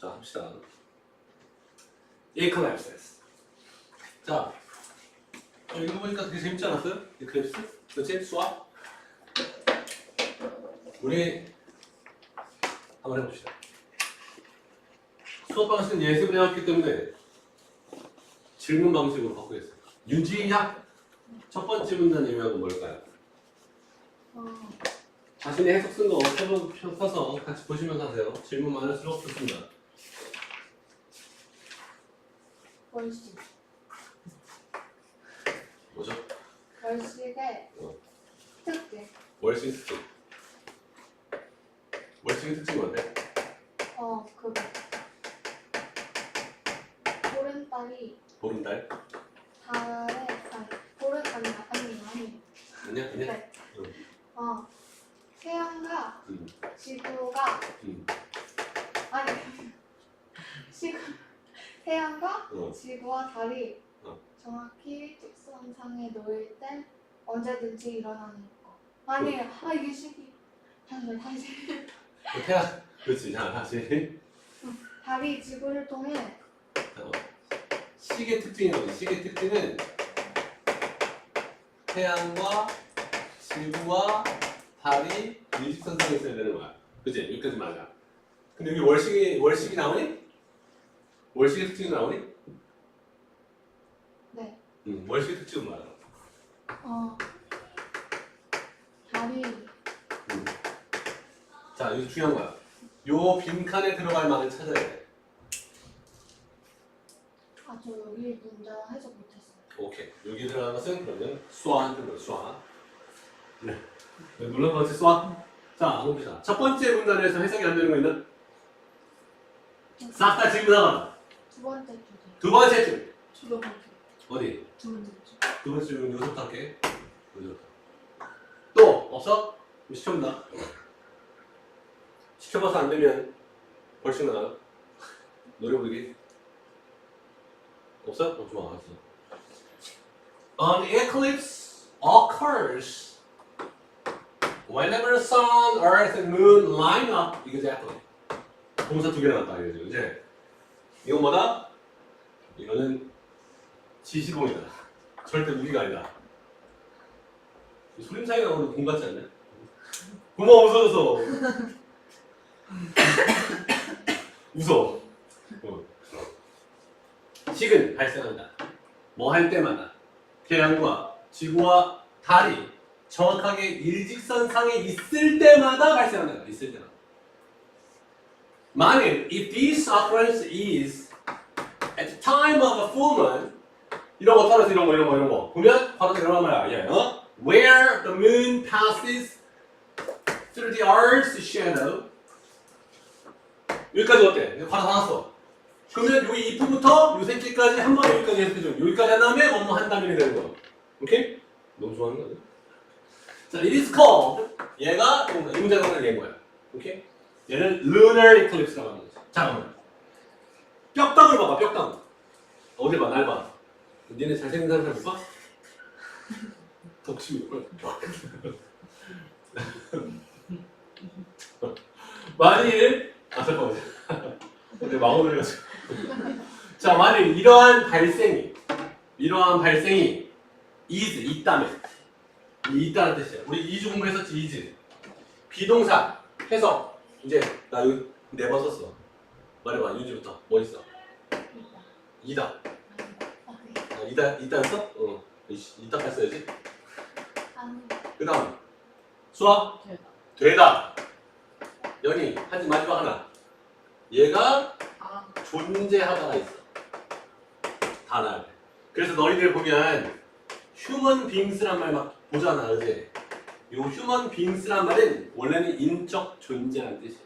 자, 합시다. eclipses. 자, 어, 이거 보니까 되게 재밌지 않았어요? eclipse? 그렇지? 수학? 우리 한번 해봅시다. 수업 방식은 예습을 해왔기 때문에 질문 방식으로 바꾸겠어요. 유지학 첫 번째 문단 의미하고 뭘까요? 어, 자신의 해석 쓴거 펴서 펴서 같이 보시면서 하세요. 질문 많을수록 좋습니다. 월식. 뭐죠? 월식의 어. 특징. 월싱 특징. 월싱 특징이 뭔데? 어, 그거. 보름달이 보름달? 달에, 아니, 보름, 아니, 아니, 아니. 아니야? 아니야? 네. 어, 태양과 음, 지구가, 음. 아니, 지구, 태양과 어. 지구와 달이 어. 정확히 직선상에 놓일 때 언제든지 일어나는 거. 아니에요. 아, 이게 시기. 다시, 다시. 그 태양. 그렇지. 자, 다시. 달이 지구를 통해 어. 시계 특징이거든. 시계 특징은 태양과 지구와 달이 일직선상에 있어야 되는 거야. 그치? 여기까지 맞아. 근데 여기 월식이, 월식이 나오니? 월식의 특징이 나오니? 네. 응, 월식의 특징은 뭐야? 어, 달이 음. 자, 여기 중요한 거야. 요 빈칸에 들어갈 말을 찾아야 돼. 아, 저 여기 문장 해석 못했어요. 오케이. 여기 들어간 것은 그러면 수화한 뜻으로 수화. 네. 물론 그렇지 수화. 자, 봅시다. 첫 번째 문단에서 해석이 안 되는 거 있나? 싹 다 질문 나가. 두 번째 주제. 두 번째 줄. 번째. 어디? 두 번째 주. 두 번째 줄은 요소부터 할게. 요소부터. 또 없어? 그럼 시켜본다. 시켜봐서 안 되면 벌칙 나가요. 노래 부르기. 없어? 어, 좋아, 알았어. An eclipse occurs whenever sun, earth, and moon line up exactly. 동사 두 개 나왔다 이거죠, 이제. 이건 뭐다? 이거는 지시공이다. 절대 무기가 아니다. 소림 사이가 오늘 공 같지 않냐? 고마워 웃어줘서. 웃어. 어. 식은 발생한다. 뭐 할 때마다 태양과 지구와 달이 정확하게 일직선상에 있을 때마다 발생한다. 있을 때마다. 만일 if this occurrence is at the time of a full moon 이런 거 따라서 이런 거 이런 거 이런 거 보면 바로 들어간 말이야. 얘, 어? Where the moon passes through the earth's shadow 여기까지 어때? 바로 다 나왔어. 그러면 여기 if부터 요 새끼까지 한 번에 여기까지 해석해줘. 여기까지 한 다음에 뭐뭐 한 다음에 되는 거. 오케이? 너무 좋아하는 거 아니야? 자, it is called 얘가 이 문제 동사를 낸 거야. 오케이? 얘는 lunar eclipse라고 하는 거지. 잠깐만. 뼈다귀를 봐봐, 뼈다귀. 어디 봐, 날 봐. 니네 잘생긴 사람 잘못 봐? 덕심이 만일 아 잠깐만 근데 마음을 해가지고 자 만일 이러한 발생이 이러한 발생이 is 있다면 이 있다는 뜻이야 우리 이주 공부했었지 is 비동사 해석 이제 나 여기 네 번 썼어. 말해봐 윤지부터. 뭐 있어? 이다. 아, 네. 아, 이다 이다였어? 어. 이씨, 이따 써야지. 아니, 그 다음 수학 되다. 연이 하지 마지막 하나. 얘가 아, 존재하다가 있어. 돼 그래서 너희들 보면 휴먼 빙스란 말 막 보잖아 그지 요 휴먼 빙스란 말은 원래는 인적 존재라는 뜻이야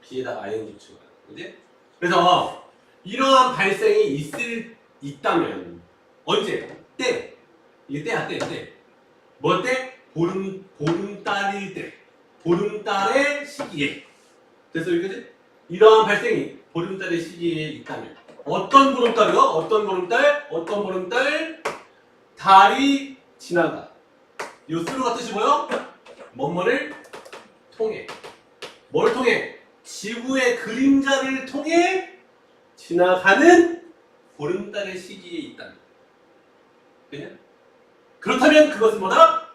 비에다가 ing 붙이고 그지 그래서 이러한 발생이 있을 있다면 언제 때 이게 때야 때 때 뭐 때? 보름 보름달일 때 보름달의 시기에 됐어 여기까지? 이러한 발생이 보름달의 시기에 있다면 어떤 보름달이요? 어떤 보름달? 어떤 보름달? 달이 지나가 요 스루가 뜻이 뭐요? 뭐뭐를 통해 뭘 통해? 지구의 그림자를 통해 지나가는 보름달의 시기에 있다. 그냐? 그렇다면 그것은 뭐다?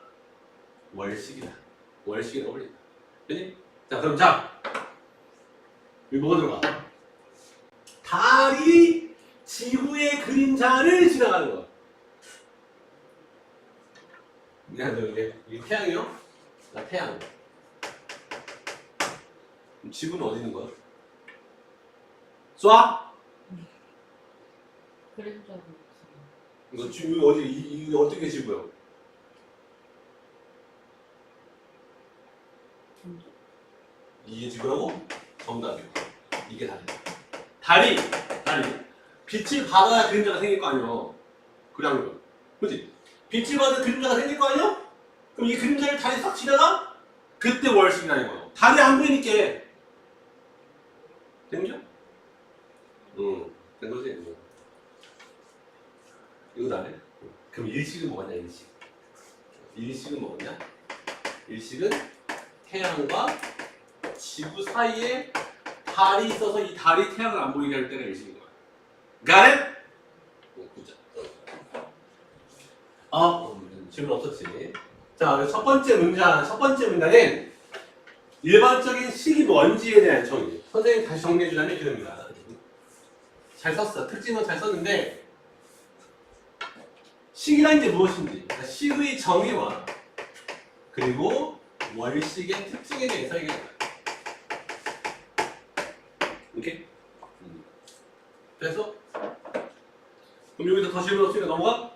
월식이다. 월식에 어울린다. 그니? 자, 그럼 자. 여기 뭐가 들어가? 달이 지구의 그림자를 지나가는 거. 야, 너 이게, 이게 태양이요? 나 태양. 그럼 지구는 어디 있는 거야? 쏴? 그림자도 이거 지구 어디, 이, 이게 어떻게 지구야? 이게 지구라고? 정답이요. 이게 달이야. 달이, 달이. 빛을 받아야 그림자가 생길 거 아니야. 그냥, 그지? 빛을 받아 그림자가 생길 거 아니야? 그럼 이 그림자를 달이 싹 지나가? 그때 월식이라는 거야. 달이 안 보이니까. 된겨? 응, 된 거지. 응. 이거 다네. 그럼 일식은 뭐냐, 일식? 일식은 뭐냐? 일식은 태양과 지구 사이에 달이 있어서 이 달이 태양을 안 보이게 할 때가 일식인 거야. Got it? 어, 굿자. 어, 음, 질문 없었지. 자, 첫 번째 문장, 첫 번째 문장은 일반적인 식이 뭔지에 대한 정의. 선생님 다시 정리해 주자면 이렇게 됩니다. 잘 썼어. 특징은 잘 썼는데 식이란 게 무엇인지, 그러니까 식의 정의와 그리고 월식의 특징에 대해서 얘기합니다. 오케이? 음. 그래서 그럼 여기서 더 질문 없으니까 넘어가?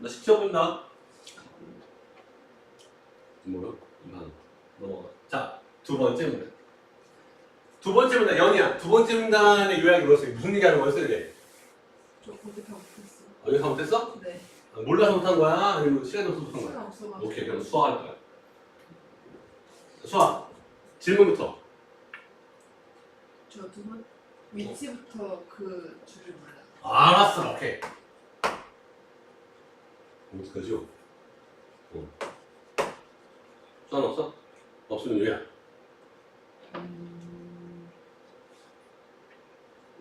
나 시켜본다. 뭐야? 이만 넘어가. 자, 두 번째 문단. 두 번째 문단, 연이야. 두 번째 문단의 요약이 뭐였어요? 무슨 얘기하는 거였어요, 이게? 저 거기 다 못했어. 어, 이거 잘못했어? 네. 아, 몰라서 못한 거야? 아니면 시간이 없어서 못한 거야? 시간 없어가지고. 오케이, 그럼 수학할 거야. 수학. 질문부터. 저 두 번 위치부터 그 줄을 몰라. 알았어, 오케이. 어떡하죠? 어. 수학 없어? 없으면 요약. 음.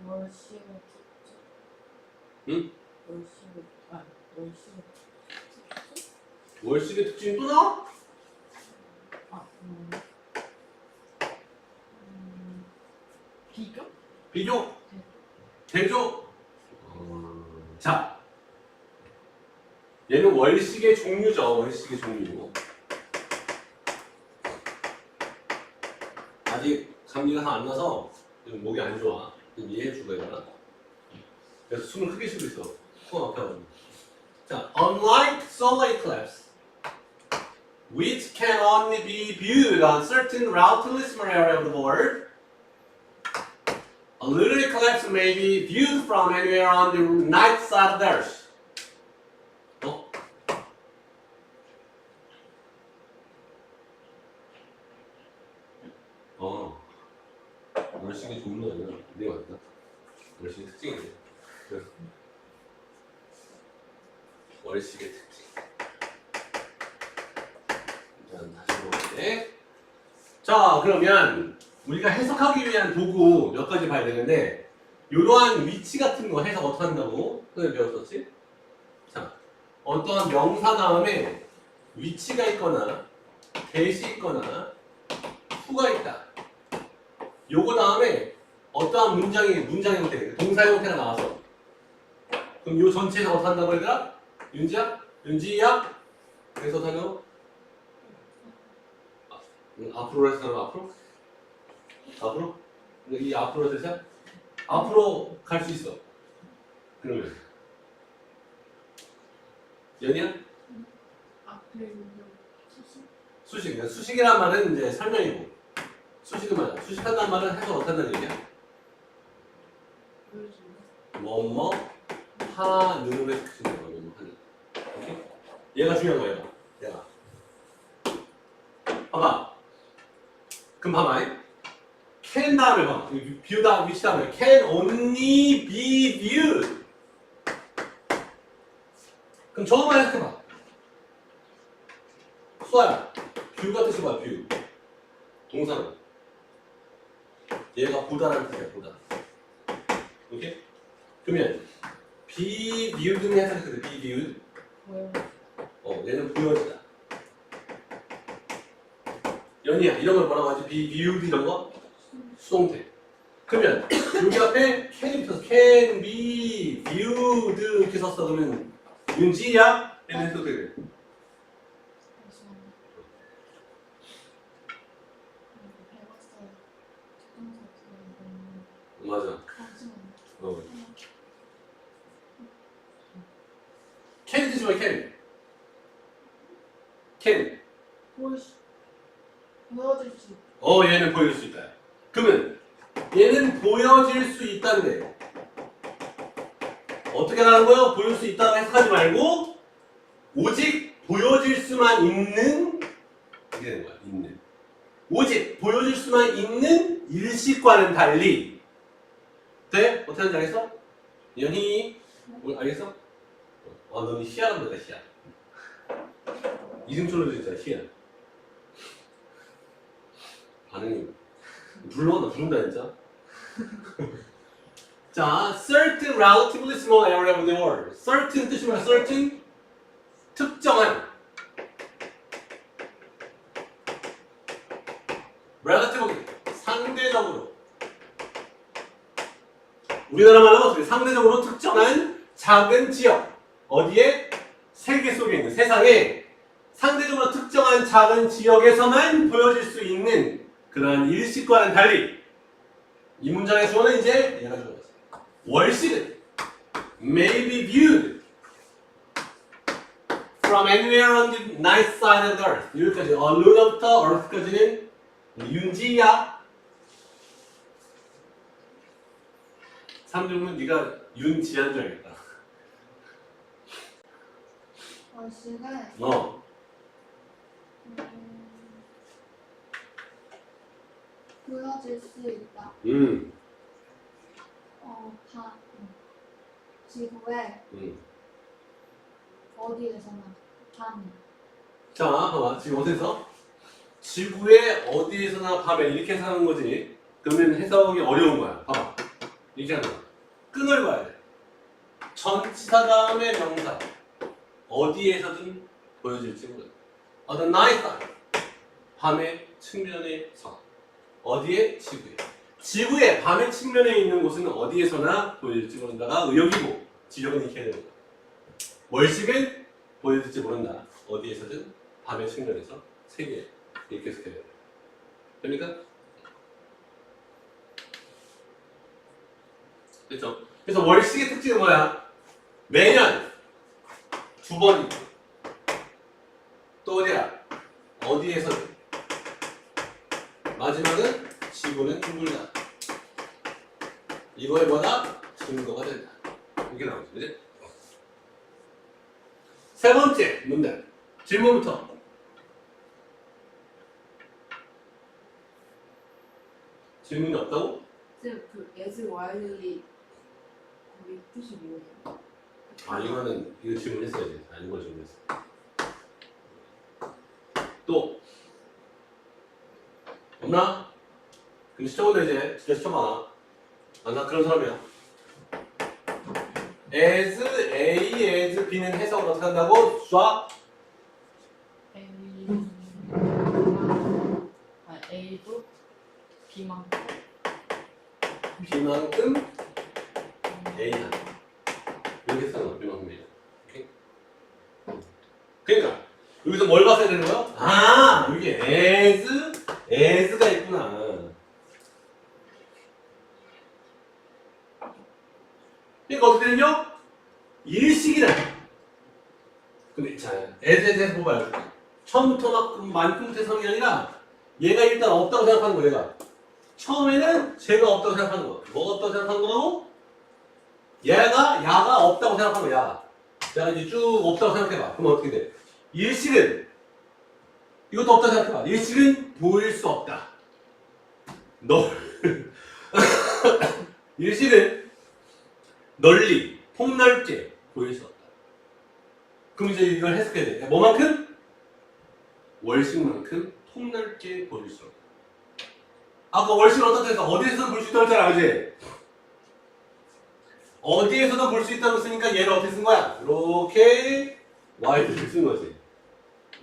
월시의 특징. 응? 월시의 아 특징? 월식의 특징이 또 나와? 아 음. 음. 비교? 비교? 대조? 월식의 종류죠. 월식의 종류. 아직 감기가 다 안 나서 좀 목이 안 좋아. 좀 이해해 주고 해라. 그래서 숨을 크게 쉬고 있어. 코가 막혀가지고. 자, unlike solar eclipse, which can only be viewed on certain relatively small area of the world, A lunar eclipse may be viewed from anywhere on the night side of the Earth. 월식의 종류가 아니라 네 맞다. 월식의 특징이네. 그래서 월식의 특징. 일단 다시 볼게. 자, 그러면 우리가 해석하기 위한 도구 몇 가지 봐야 되는데 이러한 위치 같은 거 해석 어떻게 한다고 선생님 배웠었지? 자, 어떠한 명사 다음에 위치가 있거나 대시 있거나 후가 있다. 요거 다음에 어떠한 문장이 문장 형태, 동사 형태가 나와서 그럼 요 전체에서 어떻게 한다고 얘들아? 윤지야? 윤지야? 그래서 하는 음, 앞으로 해서 하는 앞으로? 앞으로? 이 앞으로 대사? 앞으로 갈 수 있어. 그러면 연이야? 수식. 수식이란 말은 이제 설명이고 수식은 말이야. 수식한다는 말은 해석 못한다는 얘기야. 뭐뭐 하는을 특징이야. 뭐뭐 하는. 오케이? 얘가 중요한 거야. 얘가. 봐봐. 그럼 봐봐. can 다음에 봐. view 다음 위치 다음에 can only be viewed. 그럼 저거만 해석해봐. 수아야. view가 뜻이 뭐야? view. 동사는. 얘가 보다라는 뜻이야 보다. 오케이? 그러면 viewed는 해석했거든. 뭐요? 어, 얘는 보여지다. 연희야, 이런 걸 뭐라고 하지? viewed 이런 거? 수동태. 그러면 여기 앞에 can이 붙어서 can be viewed 이렇게 썼어. 그러면 윤지야? 얘는 그래. 잠시만요. 이거 배웠어요. 조금 더 맞아. 잠시만요. 어. can 쓰지 마, can. can. 보여 보여줄 수 있 어, 얘는 보여줄 수 있다. 그러면 얘는 보여질 수 있다는데 어떻게 하는 거예요? 보여줄 수 있다고 해석하지 말고 오직 보여질 수만 있는 이게 되는 거야. 있는. 오직 보여줄 수만 있는 일식과는 달리 돼? 어떻게 하는지 알겠어? 연희 뭐, 알겠어? 아, 너는 희한한 거다, 희한. 이승철로 진짜 희한. 반응이 불러 나 부른다 진짜. 자, certain relatively small area of the world. certain 뜻이 뭐야? certain 특정한. relatively 상대적으로. 우리나라 말로 어떻게 상대적으로 특정한 작은 지역 어디에 세계 속에 있는 세상에 상대적으로 특정한 작은 지역에서만 보여질 수 있는 그러한 일식과는 달리 이 문장의 주어는 이제 얘가 주어졌어. 월식은 may be viewed from anywhere on the night side of the earth. 여기까지 어루부터 earth까지는 윤지야. 삼중은 네가 윤지한 줄 알겠다. 월식은 어. 음, 보여질 수 있다. 음. 어, 다 음. 지구의 음. 어디에서나 밤에 자, 봐봐. 지금 어디서? 지구의 어디에서나 밤에 이렇게 사는 거지. 그러면 해석이 어려운 거야. 봐봐. 이렇게 하는 거야. 끈을 봐야 돼. 전치사 다음에 명사. 어디에서든 보여질지 모르겠다. 어떤 night side. 밤의 측면에서. 어디에? 지구에. 지구의 밤의 측면에 있는 곳은 어디에서나 보여질지 모른다가 의역이고 이렇게 해야 되는. 월식은 보여질지 모른다. 어디에서든 밤의 측면에서 세계 이렇게 돼. 됩니까? 그렇죠? 그래서 월식의 특징은 뭐야? 매년 두 번이고 또 어디야? 어디에서든 마지막은 지구는 둥글다. 이거에 뭐다? 증거가 된다. 이게 나오죠, 그지? 세 번째 문제. 질문부터. 질문이 없다고? 쌤, 그 기 뜻이 뭐예요? 아 이거는 이거 질문했어야지. 아 이거 질문했어. 또 없나? 근데 시청자 이제 진짜 시청아. 아나 그런 사람이야. as A, as B는 해석을 어떻게 한다고? 아 A도 B만큼 B만큼 A한 이렇게 쓰는 B만큼 A 오케이? 그러니까 여기서 뭘 봤어야 되는 거야? 아 여기 as as가 있구나 그러니까 어떻게 되냐? 일식이다 근데 자 as에 대해서 뭐봐요 처음부터 막 만큼부터 성이 아니라 얘가 일단 없다고 생각하는 거야 얘가 처음에는 쟤가 없다고 생각하는 거야. 뭐가 없다고 생각하는 거라고? 얘가 야가 없다고 생각하는 거야. 야가. 자 이제 쭉 없다고 생각해봐. 그럼 어떻게 돼? 일식은 이것도 없다고 생각해봐. 일식은 보일 수 없다. 널 일식은 널리 폭넓게 보일 수 없다. 그럼 이제 이걸 해석해야 돼. 뭐만큼? 월식만큼 폭넓게 보일 수 없다. 아까 월식 어떻다 했어? 어디에서든 볼 수 있다고 했잖아, 그지? 어디에서든 볼수 있다고 쓰니까 얘를 어떻게 쓴 거야? 이렇게 y를 쓴 거지.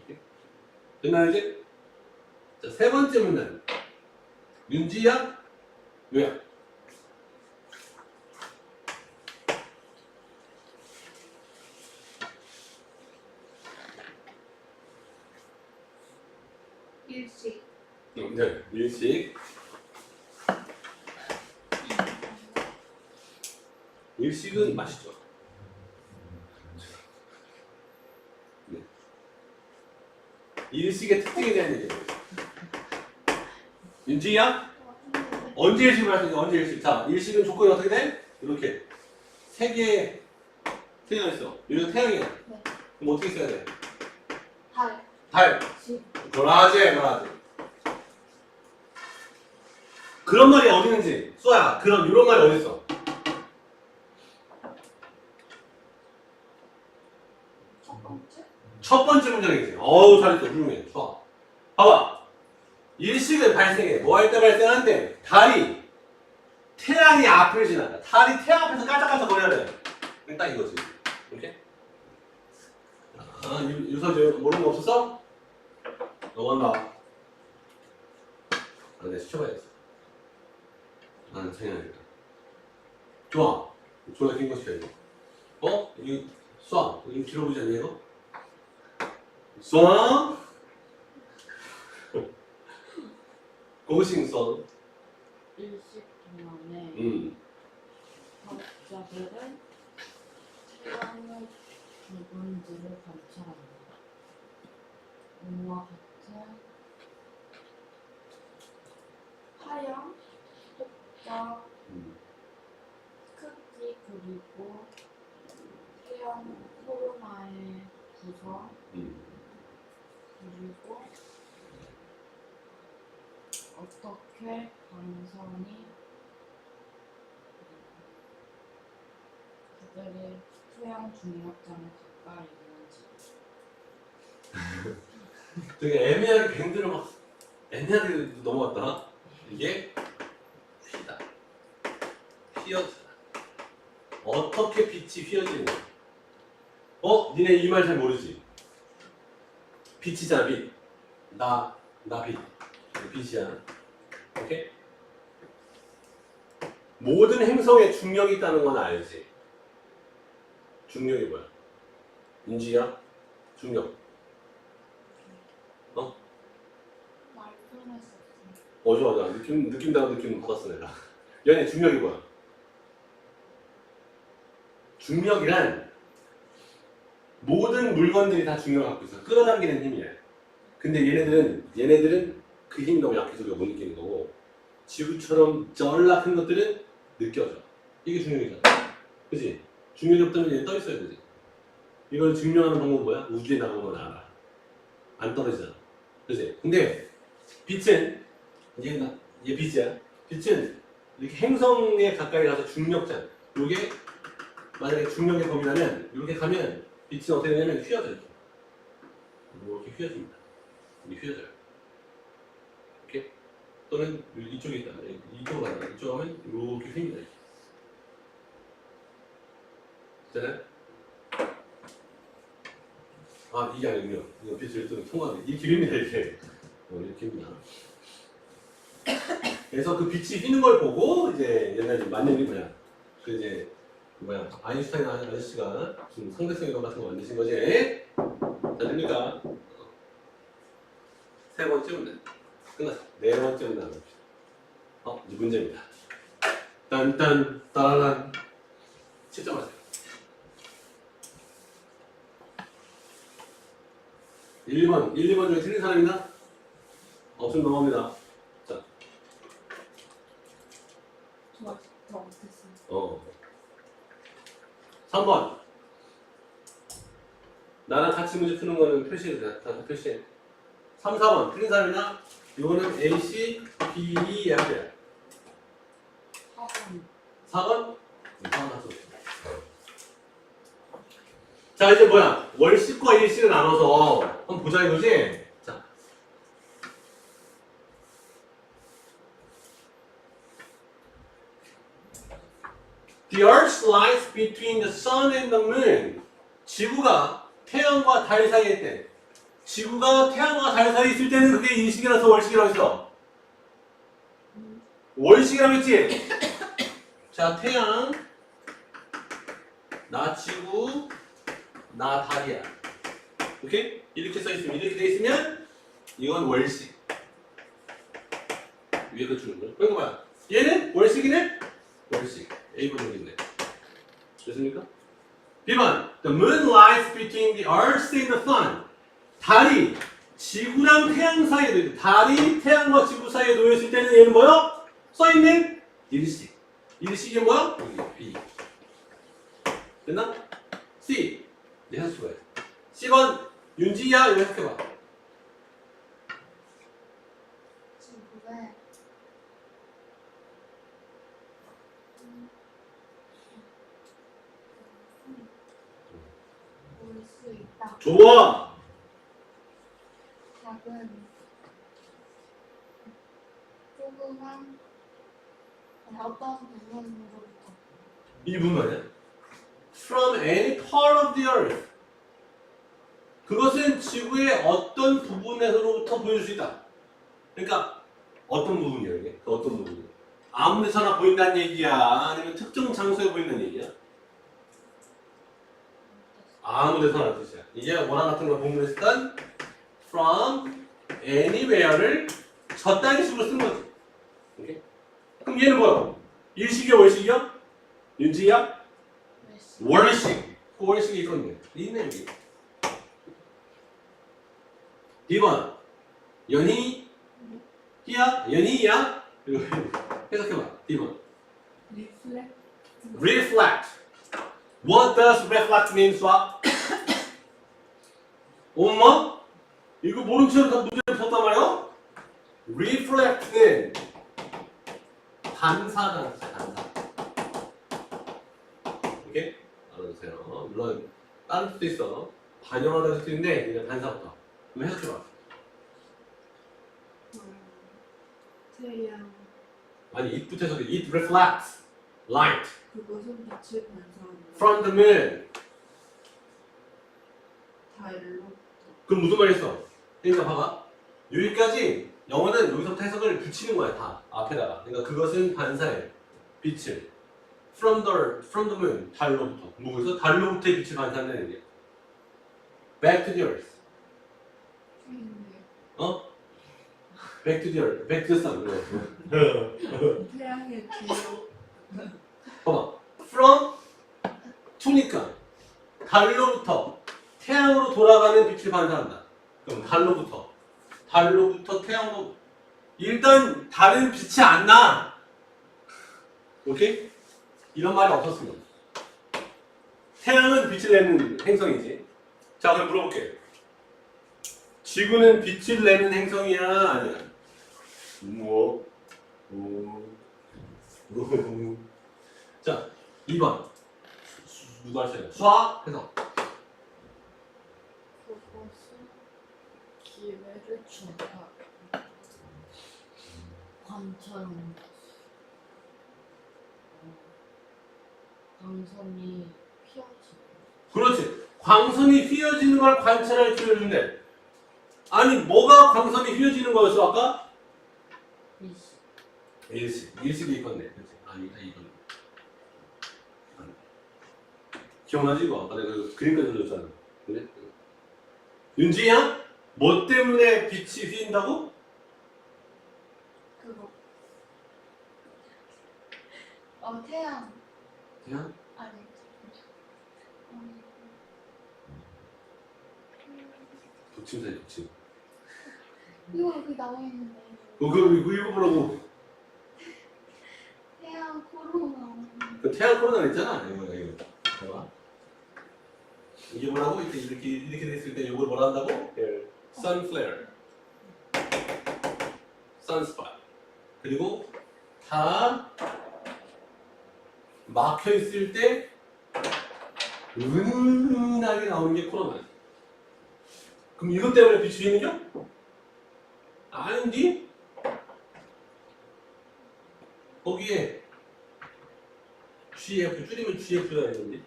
이렇게. 됐나요, 이제? 자, 세 번째 문단. 윤지야? 뭐야? 일식. 네, 일식. 일식은 맛있죠. 네. 일식의 특징에 대한 얘기예요. 윤지야? 언제 일식을 할 거야? 언제 일식? 자, 일식은 조건이 어떻게 돼? 이렇게 세 개의 태양이 있어. 여기가 태양이야. 네. 그럼 어떻게 써야 돼? 달. 달. 집. 그라지, 그라지. 그런 말이 어디 있는지, 쏘야. 그런 이런 말이 어디 있어? 첫 번째. 문장이지. 어우 잘했어, 훌륭해. 좋아. 봐봐. 일식을 발생해. 뭐 할 때 발생하는데 달이 태양이 앞을 지나가. 달이 태양 앞에서 깔짝깔짝 거려야 돼. 딱 이거지. 이렇게. 아, 유- 유서지 모르는 거 없었어? 넘어간다. 아, 내가 시켜봐야겠어. 나는 생각해야겠다. 좋아. 졸라 긴거 시켜야지. 어? 여기 쏴. 여기 길어보지 않니, 이거? 쏴. 고싱선. 일식 동안에 음. 과학자들은 태양의 붉은지를 관찰합니다. 이와 같은 하얀 폭자 음. 크기 그리고 태양 코로나의 구성 음. 그리고 어떻게 광선이 그들이 토양 중력장에 가까이 있는지 되게 애매하게 뱅들을 막 애매하게 넘어갔다. 이게 휘다. 휘어지다. 어떻게 빛이 휘어지는가? 어? 니네 이 말 잘 모르지? 빛이잖아, 빛. 나, 나 빛. 빛이야. 오케이? 모든 행성에 중력이 있다는 건 알지? 중력이 뭐야? 인지야? 중력. 어 좋아 좋아 느낌 느낌다운 느낌 받았어 내가 연애 중력이 뭐야? 중력이란 모든 물건들이 다 중력을 갖고 있어 끌어당기는 힘이야 근데 얘네들은 얘네들은 그 힘이 너무 약해서 우리가 못 느끼는 거고 지구처럼 큰 것들은 느껴져 이게 중력이잖아 그지? 중력이 없다면 얘는 떠 있어야 되지 이걸 증명하는 방법은 뭐야? 우주에 나가면 알아 안 떨어지잖아 그지? 근데 빛은 얘, 나, 얘 빛이야. 빛은 이렇게 행성에 가까이 가서 중력장. 요게 만약에 중력의 범위라면 이렇게 가면 빛이 어떻게 되냐면 휘어져요. 이렇게 휘어집니다. 이게 휘어져요. 또는 이쪽에 있다. 이쪽으로 간다. 이쪽 가면 이렇게 휩니다. 됐나요? 아 이게 아니군요. 빛을 또 통하네. 이렇게 휩니다 이렇게. 어, 이렇게 휩니다. 그래서 그 빛이 휘는 걸 보고 이제 옛날에 만년이 뭐야 그 이제 그 뭐야 아인슈타인 아저씨가 지금 상대성 이론 같은 거 만드신 거지 자 됩니까 세 번째 문제 끝났어 네 번째 문제 봅시다 어 이제 문제입니다 딴딴 따란 7점 하세요 1번 1, 2번 중에 틀린 사람 있나? 없으면 넘어갑니다 저, 저 못했어요. 어. 3번. 나랑 같이 문제 푸는 거는 표시해 돼. 다 표시해. 3, 4번. 틀린 사람이나? 이거는 AC, BE 약이야. 4번? 4번 하죠. 자, 이제 뭐야? 월식과 일식을 나눠서 한번 보자 이거지? 자. The earth lies between the sun and the moon. 지구가 태양과 달 사이에 있대. 지구가 태양과 달 사이에 있을 때는 그게 일식이라서 월식이라고 했어. 월식이라고 했지? 자, 태양, 나 지구, 나 달이야. 오케이? 이렇게 써 있으면 이렇게 돼 있으면 이건 월식. 위에 그 거. 그러니까 뭐야? 얘는 월식이네? 월식. A번호 있네. 됐습니까? B번. The moon lies between the earth and the sun. 달이 지구랑 태양 사이에 놓여 있 달이 태양과 지구 사이에 놓여 있을 때는 얘는 뭐야? 써 있는 일식. 일식이 뭐야? B. 됐나? C. 네 봐. C번 윤지야 이거 해석해 봐. 지구에 올수 있다. 좋아. 답은 조그만 네, 어떤 부분으로부터 말이야? From any part of the earth. 그것은 지구의 어떤 부분에서로부터 보여줄 수 있다. 그러니까 어떤 부분이야 이게? 그 어떤 부분이야? 아무 데서나 보인다는 얘기야? 아니면 특정 장소에 보인다는 얘기야? 아무 데서나 뜻이야. 이게 원화 같은 걸 본문에 쓰던 from anywhere를 저딴 식으로 쓴 거지. 오케이? 그럼 얘는 뭐야? 일식이야 월식이야? 윤지야? 월식. 그 월식이 있거든요. 있네 여기. 2번 연희 희야? 연희야? 이거 해석해봐. 2번 리플렉 reflect. What does reflect mean, 수학? 엄마? 이거 모른 채로 다 문제를 쳤단 말이야? reflect는 반사가 있어, 반사. 오케이? 알아두세요. 물론 다른 뜻도 있어. 반영하다는 뜻도 있는데 그냥 반사부터. 그럼 해석해봐. 태양 아니, it부터 해석해. It reflects light 그것은 빛을 반사하는 from the moon. 달로 그럼 무슨 말이었어? 그러니까 봐봐. 여기까지 영어는 여기서부터 해석을 붙이는 거야 다 앞에다가. 그러니까 그것은 반사해. 빛을. From the from the moon 달로부터. 뭐에서 달로부터의 빛을 반사한다는 얘기야. Back to the earth. 태양의 어? Back to the earth. Back to the sun. 태양의 뒤로 봐봐. From to니까 달로부터 태양으로 돌아가는 빛을 반사한다. 그럼 달로부터 달로부터 태양으로 일단 다른 빛이 안 나. 오케이? 이런 말이 없었습니다. 태양은 빛을 내는 행성이지. 자, 그럼 물어볼게. 지구는 빛을 내는 행성이야, 아니야? 뭐? 자, 2번. 누가 하세요? 수학 해서. 그것은 기회를 준다. 관찰은 어, 광선이 휘어지고 그렇지. 광선이 휘어지는 걸 관찰할 기회를 준대. 아니, 뭐가 광선이 휘어지는 거였어, 아까? 빛이 일식. 일식이. 그렇지. 아니, 다 이건. 기억나지, 이거? 아까 내가 그 그림까지 그려줬잖아. 그래? 윤지야? 뭐 때문에 빛이 휘인다고? 그거 어 태양 그냥? 아니 음, 독침사야, 독침. 이거 여기 나와 있는데 그, 그, 그 읽어보라고. 태양 코로나 그 태양 코로나 있잖아. 이거, 이거. 봐봐. 이게 뭐라고? 이렇게, 이렇게, 이렇게 됐을 때 이걸 뭐라 한다고? 예. Sun flare. sunspot. 그리고 다 막혀 있을 때 은은하게 나오는 게 코로나. 그럼 이것 때문에 빛이 있는 겨? 아닌디? 거기에 GF 줄이면 GF가 있는데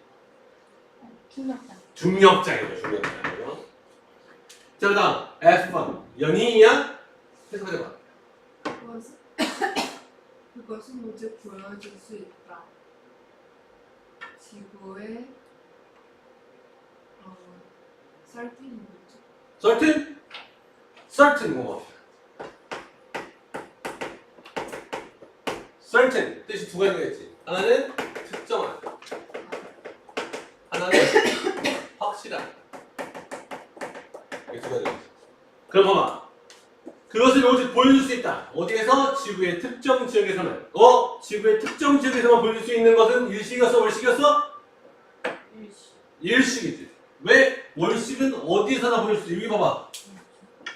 중력장. 중력장이죠 중력장이죠 자 그다음 F1 연인이야? 해석해봐 그것은 그것은 오직 보여줄 수 있다. 지구의 어, 쌀뜨는 뭐죠? certain? certain 뭐 certain 뜻이 두 가지가 있지 하나는 특정한 하나는 확실한 이게 두 가지가 있지 그럼 봐봐 그것을 오직 보여줄 수 있다 어디에서? 지구의 특정 지역에서는 어? 지구의 특정 지역에서만 보여줄 수 있는 것은 일식이었어 월식이었어? 일시. 일식이지 왜? 월식은 어디에서나 보여줄 수 있어 여기 봐봐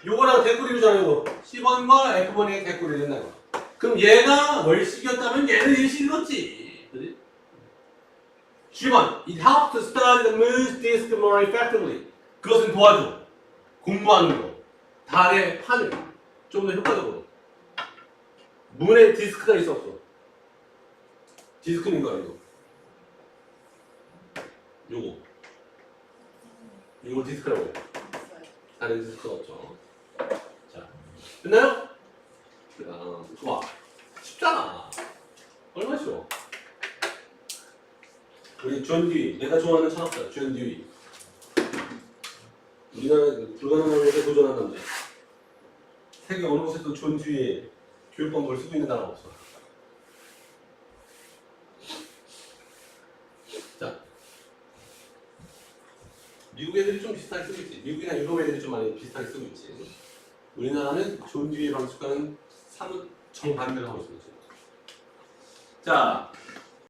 요거랑 대꾸리잖아 요거 10번과 F번의 대꾸리 된다 거 그럼 얘가 월식이었다면 얘는 일식이었지 그지? 10번 It helps to study the moon's disk more effectively 그것은 도와줘 공부하는 거 달의 하늘 좀더 효과적으로 문에 디스크가 있어 없어? 디스크는 이거 요거 이거 디스크라고. 다른 디스크가 없죠. 자, 됐나요? 그다음 좋아. 쉽잖아. 얼마 쉬워. 우리 존 듀이, 내가 좋아하는 철학자 존 듀이. 우리나라 그 불가능한 것에 도전한 남자. 세계 어느 곳에도 존 듀이의 교육 방법을 쓰고 있는 나라가 없어. 자, 미국 애들이 좀 비슷하게 쓰고 있지. 미국이나 유럽 애들이 좀 많이 비슷하게 쓰고 있지. 우리나라는 존 듀의 방식과는 사뭇 정반대로 하고 있지. 자,